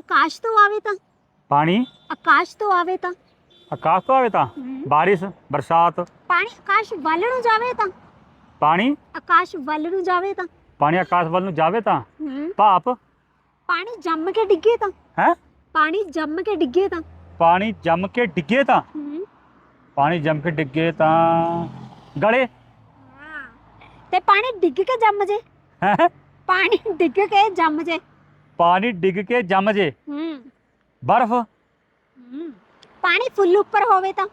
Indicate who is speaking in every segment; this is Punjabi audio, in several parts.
Speaker 1: ਆਕਾਸ਼ ਤੋਂ ਆਵੇ ਤਾਂ।
Speaker 2: ਪਾਣੀ?
Speaker 1: ਆਕਾਸ਼ ਤੋਂ ਆਵੇ ਤਾਂ।
Speaker 2: ਆਕਾਸ਼ ਤੋਂ ਆਵੇ ਤਾਂ?
Speaker 1: ਹਮ,
Speaker 2: ਬਾਰਿਸ਼ ਬਰਸਾਤ?
Speaker 1: ਪਾਣੀ ਆਕਾਸ਼ ਵੱਲ ਨੂੰ ਜਾਵੇ ਤਾਂ।
Speaker 2: ਪਾਣੀ?
Speaker 1: ਆਕਾਸ਼ ਵੱਲ ਨੂੰ ਜਾਵੇ ਤਾਂ।
Speaker 2: ਪਾਣੀ ਆਕਾਸ਼ ਵੱਲ ਨੂੰ ਜਾਵੇ ਤਾਂ?
Speaker 1: ਹਮ,
Speaker 2: ਭਾਪ?
Speaker 1: ਪਾਣੀ ਜੰਮ ਕੇ ਡਿੱਗੇ ਤਾਂ।
Speaker 2: ਹੈ?
Speaker 1: ਪਾਣੀ ਜੰਮ ਕੇ ਡਿੱਗੇ ਤਾਂ।
Speaker 2: ਪਾਣੀ ਜੰਮ ਕੇ ਡਿੱਗੇ ਤਾਂ?
Speaker 1: ਹਮ,
Speaker 2: ਪਾਣੀ ਜੰਮ ਕੇ ਡਿੱਗੇ ਤਾਂ। ਗਲੇ?
Speaker 1: ਤੇ ਪਾਣੀ ਡਿੱਗ ਕੇ ਜੰਮ ਜੇ।
Speaker 2: ਹੈ?
Speaker 1: ਪਾਣੀ ਡਿੱਗ ਕੇ ਜੰਮ ਜੇ।
Speaker 2: ਪਾਣੀ ਡਿੱਗ ਕੇ ਜੰਮ ਜੇ।
Speaker 1: ਹਮ,
Speaker 2: ਬਰਫ਼?
Speaker 1: ਪਾਣੀ ਫੁੱਲ ਉੱਪਰ ਹੋਵੇ ਤਾਂ।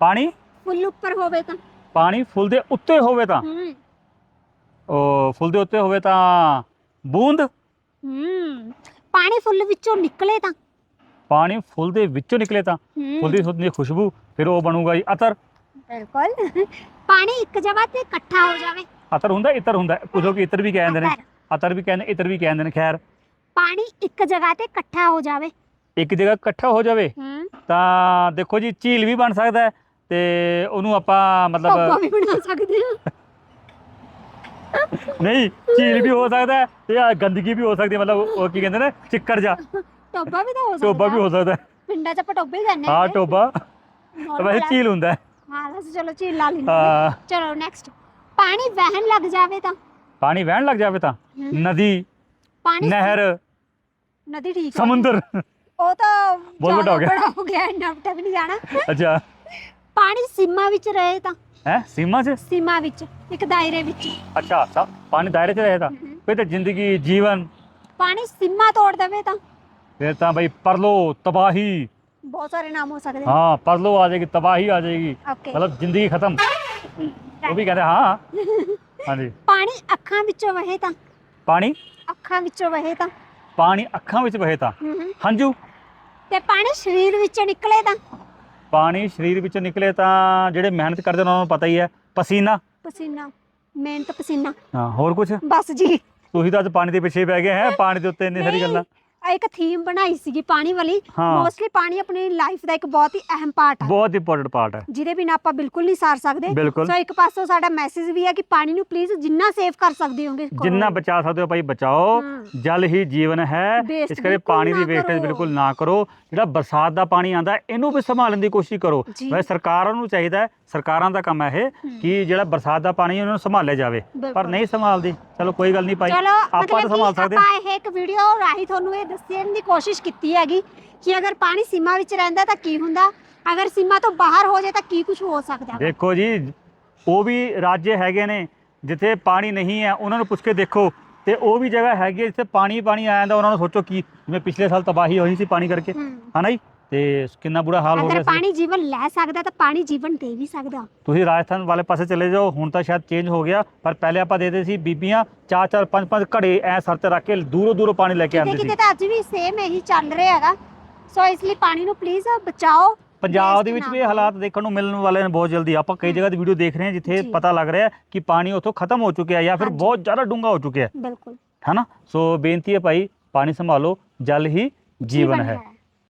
Speaker 2: ਪਾਣੀ?
Speaker 1: ਫੁੱਲ ਉੱਪਰ ਹੋਵੇ ਤਾਂ।
Speaker 2: ਪਾਣੀ ਫੁੱਲ ਦੇ ਉੱਤੇ ਹੋਵੇ ਤਾਂ।
Speaker 1: ਹਮ,
Speaker 2: ਉਹ ਫੁੱਲ ਦੇ ਉੱਤੇ ਹੋਵੇ ਤਾਂ ਬੂੰਦ?
Speaker 1: ਹਮ, ਪਾਣੀ ਫੁੱਲ ਵਿੱਚੋਂ ਨਿਕਲੇ ਤਾਂ।
Speaker 2: ਪਾਣੀ ਫੁੱਲ ਦੇ ਵਿੱਚੋਂ ਨਿਕਲੇ ਤਾਂ। ਫੁੱਲ ਦੀ ਹੈ ਖੁਸ਼ਬੂ ਫਿਰ ਉਹ ਬਣੂਗਾ ਜੀ ਅਤਰ।
Speaker 1: ਬਿਲਕੁਲ। ਪਾਣੀ ਇੱਕ ਜਗ੍ਹਾ ਤੇ ਇਕੱਠਾ ਹੋ ਜਾਵੇ।
Speaker 2: ਅਤਰ ਹੁੰਦਾ ਇਤਰ ਹੁੰਦਾ। ਕੁਝ ਲੋਕ ਇਤਰ ਵੀ ਕਹਿੰਦੇ ਨੇ।
Speaker 1: ਅਤਰ।
Speaker 2: ਅਤਰ ਵੀ ਕਹਿੰਦੇ ਇਤਰ ਵੀ ਕਹਿੰਦੇ ਨੇ ਖੈਰ।
Speaker 1: ਪਾਣੀ ਇੱਕ ਜਗ੍ਹਾ ਤੇ ਇਕੱਠਾ ਹੋ ਜਾਵੇ।
Speaker 2: ਇੱਕ ਜਗ੍ਹਾ ਇਕੱਠਾ ਹੋ ਜਾਵੇ? ਤਾਂ ਦੇਖੋ ਜੀ ਝੀਲ ਵੀ ਬਣ ਸਕਦਾ ਹੈ ਤੇ ਉਹਨੂੰ ਆਪਾਂ ਮਤਲਬ
Speaker 1: ਵੀ ਬਣਾ ਸਕਦੇ ਹਾਂ।
Speaker 2: ਨਹੀਂ ਝੀਲ ਵੀ ਹੋ ਸਕਦਾ ਹੈ ਤੇ ਆਹ ਗੰਦਗੀ ਵੀ ਹੋ ਸਕਦੀ ਹੈ ਮਤਲਬ ਉਹ ਕੀ ਕਹਿੰਦੇ ਨੇ ਚਿੱਕੜ ਜਾ
Speaker 1: ਟੋਬਾ ਵੀ ਤਾਂ ਹੋ ਸਕਦਾ
Speaker 2: ਟੋਬਾ ਵੀ ਹੋ ਸਕਦਾ ਹੈ।
Speaker 1: ਪਿੰਡਾਂ 'ਚ ਆਪਾਂ ਟੋਬੇ ਹੀ ਕਹਿੰਦੇ
Speaker 2: ਹਾਂ ਟੋਬਾ ਵੈਸੇ। ਝੀਲ ਹੁੰਦਾ ਹੈ।
Speaker 1: ਹਾਂ ਬਸ ਚਲੋ ਝੀਲ ਲਾ ਲੈਂਦੇ ਹਾਂ।
Speaker 2: ਹਾਂ।
Speaker 1: ਚਲੋ ਨੈਕਸਟ ਪਾਣੀ ਵਹਿਣ ਲੱਗ ਜਾਵੇ ਤਾਂ।
Speaker 2: ਪਾਣੀ ਵਹਿਣ ਲੱਗ ਜਾਵੇ ਤਾਂ।
Speaker 1: ਹਮ,
Speaker 2: ਨਦੀ
Speaker 1: ਪਾਣੀ
Speaker 2: ਨਹਿਰ
Speaker 1: ਨਦੀ ਠੀਕ ਹੈ
Speaker 2: ਸਮੁੰਦਰ
Speaker 1: ਉਹ ਤਾਂ
Speaker 2: ਬਹੁਤ ਵੱਡਾ ਹੋ ਗਿਆ।
Speaker 1: ਜ਼ਿਆਦਾ ਬੜਾ ਹੋ ਗਿਆ ਇੰਨਾ ਤੱਕ ਨਹੀਂ ਜਾਣਾ
Speaker 2: ਅੱਛਾ
Speaker 1: ਪਾਣੀ ਸੀਮਾ ਵਿੱਚ ਰਹੇ ਤਾਂ
Speaker 2: ਹੈ ਸੀਮਾ 'ਚ
Speaker 1: ਸੀਮਾ ਵਿੱਚ ਇੱਕ ਦਾਇਰੇ ਵਿੱਚ
Speaker 2: ਅੱਛਾ ਸਾ- ਪਾਣੀ ਦਾਇਰੇ 'ਚ ਰਹੇ ਤਾਂ
Speaker 1: ਹਮ,
Speaker 2: ਫਿਰ ਤਾਂ ਜ਼ਿੰਦਗੀ ਜੀਵਨ
Speaker 1: ਪਾਣੀ ਸੀਮਾ ਤੋੜ ਦੇਵੇ ਤਾਂ
Speaker 2: ਫਿਰ ਤਾਂ ਬਈ ਪਰਲੋ ਤਬਾਹੀ
Speaker 1: ਬਹੁਤ ਸਾਰੇ ਨਾਮ ਹੋ ਸਕਦੇ
Speaker 2: ਹਾਂ ਪਰਲੋ ਆ ਜਾਏਗੀ ਤਬਾਹੀ ਆ ਜਾਏਗੀ
Speaker 1: ਓਕੇ
Speaker 2: ਮਤਲਬ ਜ਼ਿੰਦਗੀ ਖਤਮ ਉਹ ਵੀ ਕਹਿੰਦੇ ਹਾਂ ਹਾਂਜੀ
Speaker 1: ਪਾਣੀ ਅੱਖਾਂ ਵਿੱਚੋਂ ਵਹੇ ਤਾਂ
Speaker 2: ਪਾਣੀ
Speaker 1: ਅੱਖਾਂ ਵਿੱਚੋਂ ਵਹੇ ਤਾਂ।
Speaker 2: ਪਾਣੀ ਅੱਖਾਂ ਵਿੱਚ ਵਹੇ ਤਾਂ। ਹੰਝੂ
Speaker 1: ਤੇ ਪਾਣੀ ਸਰੀਰ ਵਿੱਚੋਂ ਨਿਕਲੇ ਤਾਂ।
Speaker 2: ਪਾਣੀ ਸਰੀਰ ਵਿੱਚੋਂ ਨਿਕਲੇ ਤਾਂ ਜਿਹੜੇ ਮਿਹਨਤ ਕਰਦੇ ਉਹਨਾਂ ਨੂੰ ਪਤਾ ਹੀ ਹੈ। ਪਸੀਨਾ?
Speaker 1: ਪਸੀਨਾ। ਮਿਹਨਤ ਪਸੀਨਾ।
Speaker 2: ਹਾਂ ਹੋਰ ਕੁਝ
Speaker 1: ਬਸ ਜੀ।
Speaker 2: ਤੁਸੀਂ ਤਾਂ ਅੱਜ ਪਾਣੀ ਦੇ ਪਿੱਛੇ ਪੈ ਗਏ ਹੈ। ਪਾਣੀ ਦੇ ਉੱਤੇ ਇੰਨੀ ਸਾਰੀ
Speaker 1: ਨਹੀਂ,
Speaker 2: ਗੱਲਾਂ।
Speaker 1: ਆਹ ਇੱਕ ਥੀਮ ਬਣਾਈ ਸੀਗੀ ਪਾਣੀ ਵਾਲੀ।
Speaker 2: ਹਾਂ।
Speaker 1: ਮੋਸਟਲੀ ਪਾਣੀ ਆਪਣੀ ਲਾਈਫ ਦਾ ਇੱਕ ਬਹੁਤ ਹੀ ਅਹਿਮ ਪਾਰਟ ਆ।
Speaker 2: ਬਹੁਤ ਇੰਪੋਰਟੈਂਟ ਪਾਰਟ ਹੈ
Speaker 1: ਜਿਹਦੇ ਬਿਨਾਂ ਆਪਾਂ ਬਿਲਕੁਲ ਨਹੀਂ ਸਾਰ ਸਕਦੇ।
Speaker 2: ਬਿਲਕੁਲ।
Speaker 1: ਸੋ ਇੱਕ ਪਾਸੋਂ ਸਾਡਾ ਮੈਸੇਜ ਵੀ ਹੈ ਕਿ ਪਾਣੀ ਨੂੰ ਪਲੀਜ਼ ਜਿੰਨਾ ਸੇਵ ਕਰ ਸਕਦੇ ਹੋਗੇ ਕਰੋ।
Speaker 2: ਜਿੰਨਾ ਬਚਾ ਸਕਦੇ ਹੋ ਭਾਈ ਬਚਾਓ।
Speaker 1: ਹਾਂ।
Speaker 2: ਜਲ ਹੀ ਜੀਵਨ ਹੈ।
Speaker 1: Waste
Speaker 2: ਇਸ ਕਰਕੇ
Speaker 1: ਬਿਲਕੁਲ
Speaker 2: ਪਾਣੀ ਦੀ
Speaker 1: ਨਾ
Speaker 2: ਵੇਸਟੇਜ
Speaker 1: ਕਰੋ।
Speaker 2: ਬਿਲਕੁਲ ਨਾ ਕਰੋ। ਜਿਹੜਾ ਬਰਸਾਤ ਦਾ ਪਾਣੀ ਆਂਦਾ ਇਹਨੂੰ ਵੀ ਸੰਭਾਲਣ ਦੀ ਕੋਸ਼ਿਸ਼ ਕਰੋ।
Speaker 1: ਜੀ।
Speaker 2: ਵੈਸੇ ਸਰਕਾਰਾਂ ਨੂੰ ਚਾਹੀਦਾ ਹੈ ਸਰਕਾਰਾਂ ਦਾ ਕੰਮ ਹੈ ਇਹ ਕਿ ਜਿਹੜਾ ਬਰਸਾਤ ਦਾ ਪਾਣੀ ਉਹਨੂੰ ਸੰਭਾਲਿਆ ਜਾਵੇ। ਪਰ
Speaker 1: ਬਿਲਕੁਲ।
Speaker 2: ਨਹੀਂ ਸੰਭਾਲਦੀ। ਚਲੋ ਕੋਈ ਗੱਲ ਨਹੀਂ ਭਾਈ
Speaker 1: ਚਲੋ
Speaker 2: ਆਪਾਂ ਤਾਂ
Speaker 1: ਮਤਲਬ
Speaker 2: ਸੰਭਾਲ ਸਕਦੇ
Speaker 1: ਆਪਾਂ ਇਹ ਇੱਕ ਵੀਡੀਓ ਰਾਹੀਂ ਤੁਹਾਨੂੰ ਇਹ ਦੱਸਣ ਦੀ ਕੋਸ਼ਿਸ਼ ਕੀਤੀ ਹੈਗੀ ਕਿ ਅਗਰ ਪਾਣੀ ਸੀਮਾ ਵਿੱਚ ਰਹਿੰਦਾ ਤਾਂ ਕੀ ਹੁੰਦਾ ਅਗਰ ਸੀਮਾ ਤੋਂ ਬਾਹਰ ਹੋ ਜਾਏ ਤਾਂ ਕੀ ਕੁਝ ਹੋ ਸਕਦਾ।
Speaker 2: ਦੇਖੋ ਜੀ ਉਹ ਵੀ ਰਾਜ ਹੈਗੇ ਨੇ ਜਿੱਥੇ ਪਾਣੀ ਨਹੀਂ ਹੈ ਉਹਨਾਂ ਨੂੰ ਪੁੱਛ ਕੇ ਦੇਖੋ ਤੇ ਉਹ ਵੀ ਜਗ੍ਹਾ ਹੈਗੀ ਹੈ ਜਿੱਥੇ ਪਾਣੀ ਪਾਣੀ ਆ ਜਾਂਦਾ ਉਹਨਾਂ ਨੂੰ ਸੋਚੋ ਕੀ ਜਿਵੇਂ ਪਿਛਲੇ ਸਾਲ ਤਬਾਹੀ ਹੋਈ ਸੀ ਪਾਣੀ ਕਰਕੇ। ਹਨਾ ਜੀ ਤੇ ਕਿੰਨਾ ਬੁਰਾ ਹਾਲ ਹੋ
Speaker 1: ਅਗਰ
Speaker 2: ਗਿਆ ਸੀ।
Speaker 1: ਪਾਣੀ ਜੀਵਨ ਲੈ ਸਕਦਾ ਤਾਂ ਪਾਣੀ ਜੀਵਨ ਦੇ ਵੀ ਸਕਦਾ।
Speaker 2: ਤੁਸੀਂ ਰਾਜਸਥਾਨ ਵਾਲੇ ਪਾਸੇ ਚਲੇ ਜਾਓ ਹੁਣ ਤਾਂ ਸ਼ਾਇਦ ਚੇਂਜ ਹੋ ਗਿਆ ਪਰ ਪਹਿਲੇ ਆਪਾਂ ਦੇਦੇ ਸੀ ਬੀਬੀਆਂ ਚਾਰ ਚਾਰ ਪੰਜ ਪੰਜ ਘੜੇ ਐ ਸਰ ਤੇ ਰੱਖ ਕੇ ਦੂਰੋਂ ਦੂਰੋਂ ਪਾਣੀ ਲੈ ਕੇ
Speaker 1: ਕਿਤੇ
Speaker 2: ਆਉਂਦੇ ਸੀ।
Speaker 1: ਕਿਤੇ ਤਾਂ ਅੱਜ ਵੀ ਸੇਮ ਇਹੀ ਚੱਲ ਰਿਹਾ ਹੈਗਾ। ਸੋ ਇਸ ਲਈ ਪਾਣੀ ਨੂੰ ਪਲੀਜ਼ ਬਚਾਓ।
Speaker 2: ਪੰਜਾਬ ਦੇ ਵਿੱਚ ਵੀ ਇਹ ਹਾਲਾਤ ਦੇਖਣ ਨੂੰ ਮਿਲਣ ਵਾਲੇ ਨੇ ਬਹੁਤ ਜਲਦੀ। ਆਪਾਂ ਕਈ ਜਗ੍ਹਾ ਦੀ ਵੀਡੀਓ ਦੇਖ ਰਹੇ ਹਾਂ ਜਿੱਥੇ
Speaker 1: ਜੀ।
Speaker 2: ਪਤਾ ਲੱਗ ਰਿਹਾ ਹੈ ਕਿ ਪਾਣੀ ਉੱਥੋਂ ਖਤਮ ਹੋ ਚੁੱਕਿਆ ਜਾਂ ਫਿਰ
Speaker 1: ਹਾਂਜੀ।
Speaker 2: ਬਹੁਤ ਜ਼ਿਆਦਾ ਡੂੰਘਾ ਹੋ ਚੁੱਕਿਆ। ਹੈ
Speaker 1: ਬਿਲਕੁਲ।
Speaker 2: ਹੈਨਾ? ਸੋ ਬੇਨਤੀ ਹੈ ਭਾਈ ਪਾਣੀ ਸੰਭਾਲੋ ਜਲ ਹੀ ਜੀਵਨ ਹੈ।